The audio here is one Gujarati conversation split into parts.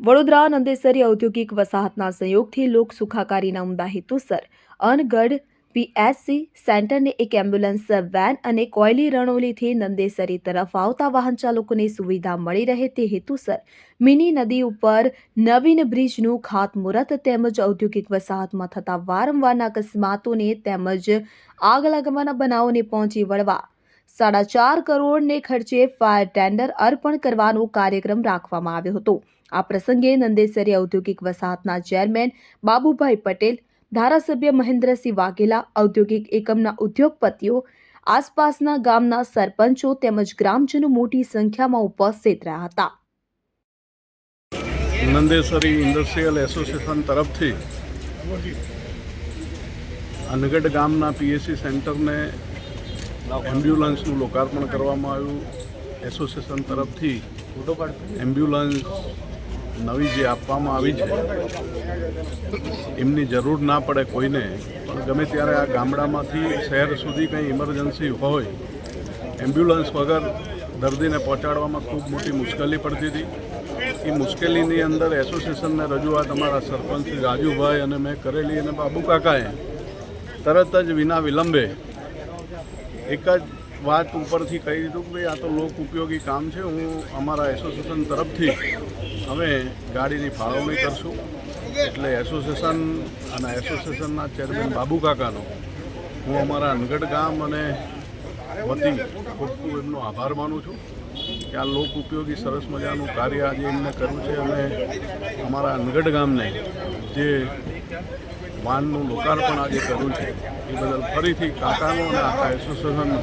વડોદરા, નંદેસરી ઔદ્યોગિક વસાહતના સંયોગથી લોક સુખાકારીના ઉમદા હેતુસર અનગઢ પીએસસી સેન્ટરને એક એમ્બ્યુલન્સ, વેન અને કોયલી રણોલીથી નંદેસરી તરફ આવતા વાહન ચાલકોને સુવિધા મળી રહે તે હેતુસર મિની નદી ઉપર નવીન બ્રિજનું ખાતમુહૂર્ત તેમજ ઔદ્યોગિક વસાહતમાં થતા વારંવારના અકસ્માતોને તેમજ આગ લાગવાના બનાવોને પહોંચી વળવા સાડા ચાર કરોડને ખર્ચે ફાયર ટેન્ડર અર્પણ કરવાનો કાર્યક્રમ રાખવામાં આવ્યો હતો. આ પ્રસંગે નંદેસરી ઔદ્યોગિક વસાહતના ચેરમેન બાબુભાઈ પટેલ, ધારાસભ્ય મહેન્દ્રસિંહ વાઘેલા, ઔદ્યોગિક એકમના ઉદ્યોગપતિઓ, આસપાસના ગામના સરપંચો તેમજ ગ્રામજનો મોટી સંખ્યામાં ઉપસ્થિત રહ્યા હતા. નંદેશ્વરી ઇન્ડસ્ટ્રીયલ એસોસિએશન તરફથી અનગઢ ગામના પીએસસી સેન્ટરને એમ્બ્યુલન્સનું લોકાર્પણ કરવામાં આવ્યું. એસોસિએશન તરફથી એમ્બ્યુલન્સ નવી જે આપવામાં આવી છે, એમની જરૂર ના પડે કોઈને. પણ ગમે ત્યારે આ ગામડામાંથી શહેર સુધી કંઈ ઇમરજન્સી હોય એમ્બ્યુલન્સ વગર દર્દીને પહોંચાડવામાં ખૂબ મોટી મુશ્કેલી પડતી હતી. એ મુશ્કેલીની અંદર એસોસિએશનને રજૂઆત અમારા સરપંચ રાજુભાઈ અને મેં કરેલી અને બાબુ કાકાએ તરત જ વિના વિલંબે એક જ વાત ઉપરથી કહી દીધું કે ભાઈ, આ તો લોક ઉપયોગી કામ છે. હું અમારા એસોસિએશન તરફથી અમે ગાડીની ફાળવણી કરશું. એટલે એસોસિએશન અને એસોસિએશનના ચેરમેન બાબુ કાકાનો હું અમારા અનગઢ ગામ અને વતી ખૂબ ખૂબ એમનો આભાર માનું છું કે આ લોક ઉપયોગી સરસ મજાનું કાર્ય આજે એમને કર્યું છે. અને અમારા અનગઢ ગામને જે વાનનું લોકાર્પણ આજે કર્યું છે. એ બદલ ફરીથી કાકાનો અને આખા એસોસિએશનનો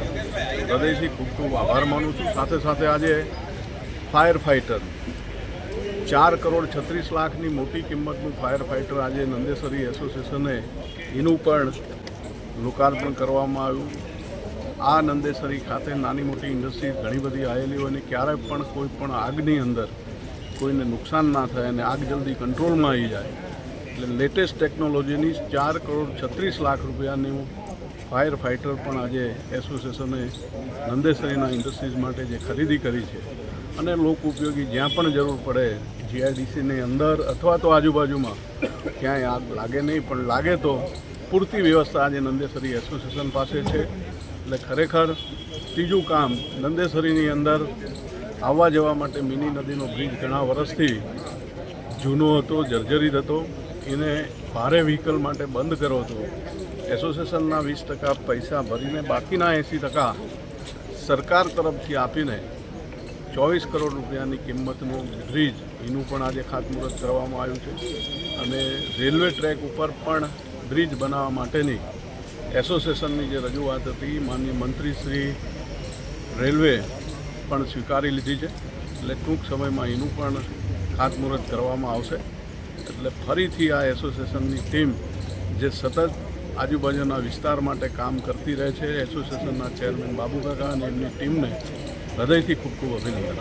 હૃદયથી ખૂબ ખૂબ આભાર માનું છું. સાથે સાથે આજે ફાયર ફાઇટર ચાર કરોડ છત્રીસ લાખની મોટી કિંમતનું ફાયર ફાઇટર આજે નંદેસરી એસોસિએશને એનું પણ લોકાર્પણ કરવામાં આવ્યું. આ નંદેસરી ખાતે નાની મોટી ઇન્ડસ્ટ્રી, ઘણી બધી આવેલી હોય અને ક્યારે પણ કોઈ પણ આગની અંદર કોઈને નુકસાન ના થાય અને આગ જલ્દી કંટ્રોલમાં આવી જાય એટલે લેટેસ્ટ ટેકનોલોજીની ચાર કરોડ છત્રીસ લાખ રૂપિયાનું ફાયર ફાઇટર પણ આજે એસોસિએશને નંદેસરીના ઇન્ડસ્ટ્રીઝ માટે જે ખરીદી કરી છે. અને લોક ઉપયોગી જ્યાં પણ જરૂર પડે જીઆઈડીસીની અંદર અથવા તો આજુબાજુમાં, ક્યાંય આગ લાગે નહીં, પણ લાગે તો પૂરતી વ્યવસ્થા આજે નંદેસરી એસોસિએશન પાસે છે. એટલે ખરેખર ત્રીજું કામ, નંદેસરીની અંદર આવવા જવા માટે મિની નદીનો બ્રિજ ઘણા વર્ષથી જૂનો હતો, જર્જરિત હતો. એને ભારે વ્હીકલ માટે બંધ કર્યો હતો. એસોસિએશનના વીસ ટકા પૈસા ભરીને બાકીના એંસી ટકા સરકાર તરફથી આપીને ચોવીસ કરોડ રૂપિયાની કિંમતનું બ્રિજ એનું પણ આજે ખાતમુહૂર્ત કરવામાં આવ્યું છે. અને રેલવે ટ્રેક ઉપર પણ બ્રિજ બનાવવા માટેની એસોસિએશનની જે રજૂઆત હતી, માનનીય મંત્રી શ્રી રેલવે પણ સ્વીકારી લીધી છે. એટલે ટૂંક સમયમાં એનું પણ ખાતમુહૂર્ત કરવામાં આવશે. એટલે ફરીથી આ એસોસિએશનની ટીમ જે સતત આજુબાજુના વિસ્તાર માટે કામ કરતી રહે છે, એસોસિએશનના ચેરમેન બાબુકાકા અને એમની ટીમને હૃદયથી ખૂબ ખૂબ અભિનંદન.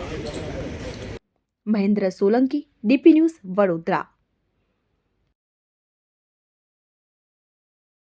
Mahendra Solanki, DP news Vadodara.